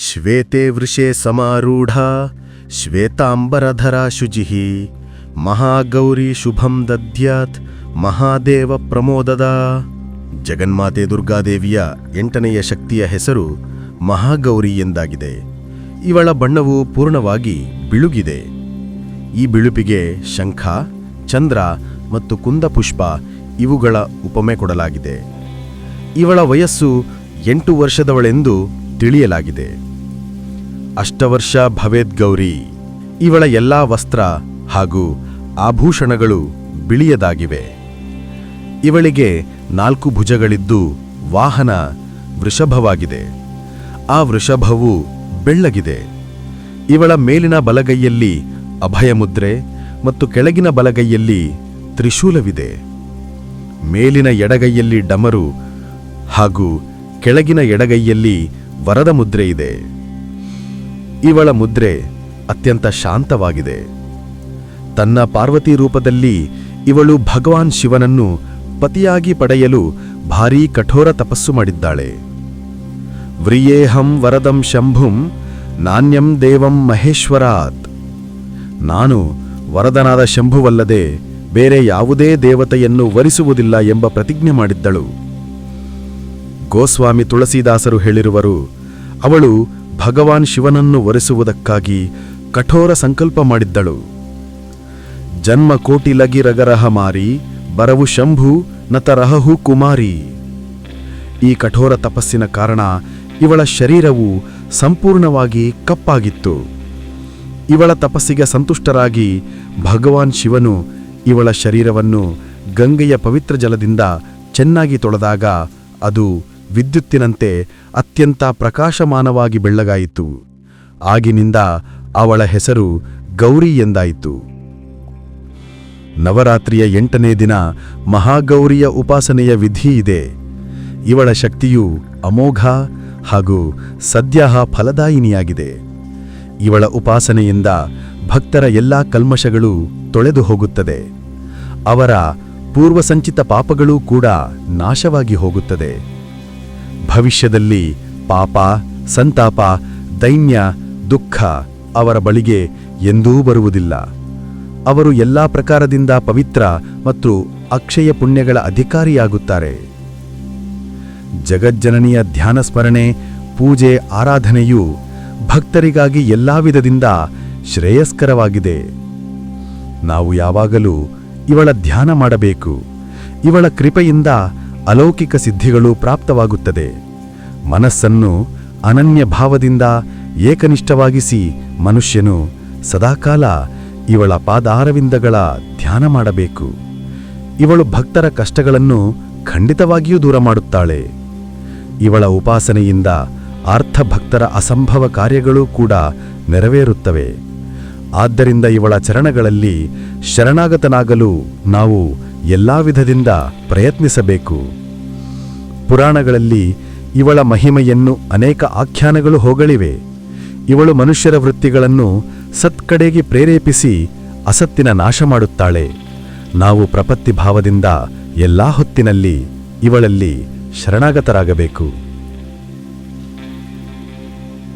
ಶ್ವೇತೆ ವೃಷೆ ಸಮಾರೂಢ, ಶ್ವೇತಾಂಬರಧರ ಶುಚಿಃ, ಮಹಾಗೌರಿ ಶುಭಂ ದದ್ಯಾತ್, ಮಹಾದೇವ ಪ್ರಮೋದದ. ಜಗನ್ಮಾತೆ ದುರ್ಗಾದೇವಿಯ ಎಂಟನೆಯ ಶಕ್ತಿಯ ಹೆಸರು ಮಹಾಗೌರಿ ಎಂದಾಗಿದೆ. ಇವಳ ಬಣ್ಣವು ಪೂರ್ಣವಾಗಿ ಬಿಳುಗಿದೆ. ಈ ಬಿಳುಪಿಗೆ ಶಂಖ, ಚಂದ್ರ ಮತ್ತು ಕುಂದಪುಷ್ಪ ಇವುಗಳ ಉಪಮೆ ಕೊಡಲಾಗಿದೆ. ಇವಳ ವಯಸ್ಸು ಎಂಟು ವರ್ಷದವಳೆಂದು ತಿಳಿಯಲಾಗಿದೆ. ಅಷ್ಟವರ್ಷ ಭವೇದ್ ಗೌರಿ. ಇವಳ ಎಲ್ಲಾ ವಸ್ತ್ರ ಹಾಗೂ ಆಭೂಷಣಗಳು ಬಿಳಿಯದಾಗಿವೆ. ಇವಳಿಗೆ ನಾಲ್ಕು ಭುಜಗಳಿದ್ದು ವಾಹನ ವೃಷಭವಾಗಿದೆ. ಆ ವೃಷಭವು ಬೆಳ್ಳಗಿದೆ. ಇವಳ ಮೇಲಿನ ಬಲಗೈಯಲ್ಲಿ ಅಭಯಮುದ್ರೆ ಮತ್ತು ಕೆಳಗಿನ ಬಲಗೈಯಲ್ಲಿ ತ್ರಿಶೂಲವಿದೆ. ಮೇಲಿನ ಎಡಗೈಯಲ್ಲಿ ಡಮರು ಹಾಗೂ ಕೆಳಗಿನ ಎಡಗೈಯಲ್ಲಿ ವರದ ಮುದ್ರೆ ಇದೆ. ಇವಳ ಮುದ್ರೆ ಅತ್ಯಂತ ಶಾಂತವಾಗಿದೆ. ತನ್ನ ಪಾರ್ವತಿ ರೂಪದಲ್ಲಿ ಇವಳು ಭಗವಾನ್ ಶಿವನನ್ನು ಪತಿಯಾಗಿ ಪಡೆಯಲು ಭಾರೀ ಕಠೋರ ತಪಸ್ಸು ಮಾಡಿದ್ದಾಳೆ. ವ್ರಿಯೇಹಂ ವರದಂ ಶಂಭುಂ ನಾಣ್ಯಂ ದೇವಂ ಮಹೇಶ್ವರಾತ್. ನಾನು ವರದನಾದ ಶಂಭುವಲ್ಲದೆ ಬೇರೆ ಯಾವುದೇ ದೇವತೆಯನ್ನು ವರಿಸುವುದಿಲ್ಲ ಎಂಬ ಪ್ರತಿಜ್ಞೆ ಮಾಡಿದ್ದಳು. ಗೋಸ್ವಾಮಿ ತುಳಸಿದಾಸರು ಹೇಳಿರುವರು, ಅವಳು ಭಗವಾನ್ ಶಿವನನ್ನು ಒರೆಸುವುದಕ್ಕಾಗಿ ಕಠೋರ ಸಂಕಲ್ಪ ಮಾಡಿದ್ದಳು. ಜನ್ಮ ಕೋಟಿ ಲಗಿರಗರಹ ಮಾರಿ, ಬರವು ಶಂಭು ನತರಹು ಕುಮಾರಿ. ಈ ಕಠೋರ ತಪಸ್ಸಿನ ಕಾರಣ ಇವಳ ಶರೀರವು ಸಂಪೂರ್ಣವಾಗಿ ಕಪ್ಪಾಗಿತ್ತು. ಇವಳ ತಪಸ್ಸಿಗೆ ಸಂತುಷ್ಟರಾಗಿ ಭಗವಾನ್ ಶಿವನು ಇವಳ ಶರೀರವನ್ನು ಗಂಗೆಯ ಪವಿತ್ರ ಜಲದಿಂದ ಚೆನ್ನಾಗಿ ತೊಳೆದಾಗ ಅದು ವಿದ್ಯುತ್ತಿನಂತೆ ಅತ್ಯಂತ ಪ್ರಕಾಶಮಾನವಾಗಿ ಬೆಳ್ಳಗಾಯಿತು. ಆಗಿನಿಂದ ಅವಳ ಹೆಸರು ಗೌರಿ ಎಂದಾಯಿತು. ನವರಾತ್ರಿಯ ಎಂಟನೇ ದಿನ ಮಹಾಗೌರಿಯ ಉಪಾಸನೆಯ ವಿಧಿ ಇದೆ. ಇವಳ ಶಕ್ತಿಯು ಅಮೋಘ ಹಾಗೂ ಸದ್ಯಹ ಫಲದಾಯಿನಿಯಾಗಿದೆ. ಇವಳ ಉಪಾಸನೆಯಿಂದ ಭಕ್ತರ ಎಲ್ಲಾ ಕಲ್ಮಶಗಳು ತೊಳೆದು ಹೋಗುತ್ತದೆ. ಅವರ ಪೂರ್ವಸಂಚಿತ ಪಾಪಗಳೂ ಕೂಡ ನಾಶವಾಗಿ ಹೋಗುತ್ತದೆ. ಭವಿಷ್ಯದಲ್ಲಿ ಪಾಪ, ಸಂತಾಪ, ದೈನ್ಯ, ದುಃಖ ಅವರ ಬಳಿಗೆ ಎಂದೂ ಬರುವುದಿಲ್ಲ. ಅವರು ಎಲ್ಲಾ ಪ್ರಕಾರದಿಂದ ಪವಿತ್ರ ಮತ್ತು ಅಕ್ಷಯ ಪುಣ್ಯಗಳ ಅಧಿಕಾರಿಯಾಗುತ್ತಾರೆ. ಜಗಜ್ಜನನಿಯ ಧ್ಯಾನ ಸ್ಮರಣೆ ಪೂಜೆ, ಆರಾಧನೆಯು ಭಕ್ತರಿಗಾಗಿ ಎಲ್ಲ ವಿಧದಿಂದ ಶ್ರೇಯಸ್ಕರವಾಗಿದೆ. ನಾವು ಯಾವಾಗಲೂ ಇವಳ ಧ್ಯಾನ ಮಾಡಬೇಕು. ಇವಳ ಕೃಪೆಯಿಂದ ಅಲೌಕಿಕ ಸಿದ್ಧಿಗಳು ಪ್ರಾಪ್ತವಾಗುತ್ತದೆ. ಮನಸ್ಸನ್ನು ಅನನ್ಯ ಭಾವದಿಂದ ಏಕನಿಷ್ಠವಾಗಿಸಿ ಮನುಷ್ಯನು ಸದಾಕಾಲ ಇವಳ ಪಾದಾರವಿಂದಗಳ ಧ್ಯಾನ ಮಾಡಬೇಕು. ಇವಳು ಭಕ್ತರ ಕಷ್ಟಗಳನ್ನು ಖಂಡಿತವಾಗಿಯೂ ದೂರ ಮಾಡುತ್ತಾಳೆ. ಇವಳ ಉಪಾಸನೆಯಿಂದ ಅರ್ಥ ಭಕ್ತರ ಅಸಂಭವ ಕಾರ್ಯಗಳೂ ಕೂಡ ನೆರವೇರುತ್ತವೆ. ಆದ್ದರಿಂದ ಇವಳ ಚರಣಗಳಲ್ಲಿ ಶರಣಾಗತನಾಗಲು ನಾವು ಎಲ್ಲಾ ವಿಧದಿಂದ ಪ್ರಯತ್ನಿಸಬೇಕು. ಪುರಾಣಗಳಲ್ಲಿ ಇವಳ ಮಹಿಮೆಯನ್ನು ಅನೇಕ ಆಖ್ಯಾನಗಳು ಹೊಗಳಿವೆ. ಇವಳು ಮನುಷ್ಯರ ವೃತ್ತಿಗಳನ್ನು ಸತ್ಕಡೆಗೆ ಪ್ರೇರೇಪಿಸಿ ಅಸತ್ತಿನ ನಾಶ ಮಾಡುತ್ತಾಳೆ. ನಾವು ಪ್ರಪತ್ತಿ ಭಾವದಿಂದ ಎಲ್ಲಾ ಹೊತ್ತಿನಲ್ಲಿ ಇವಳಲ್ಲಿ ಶರಣಾಗತರಾಗಬೇಕು.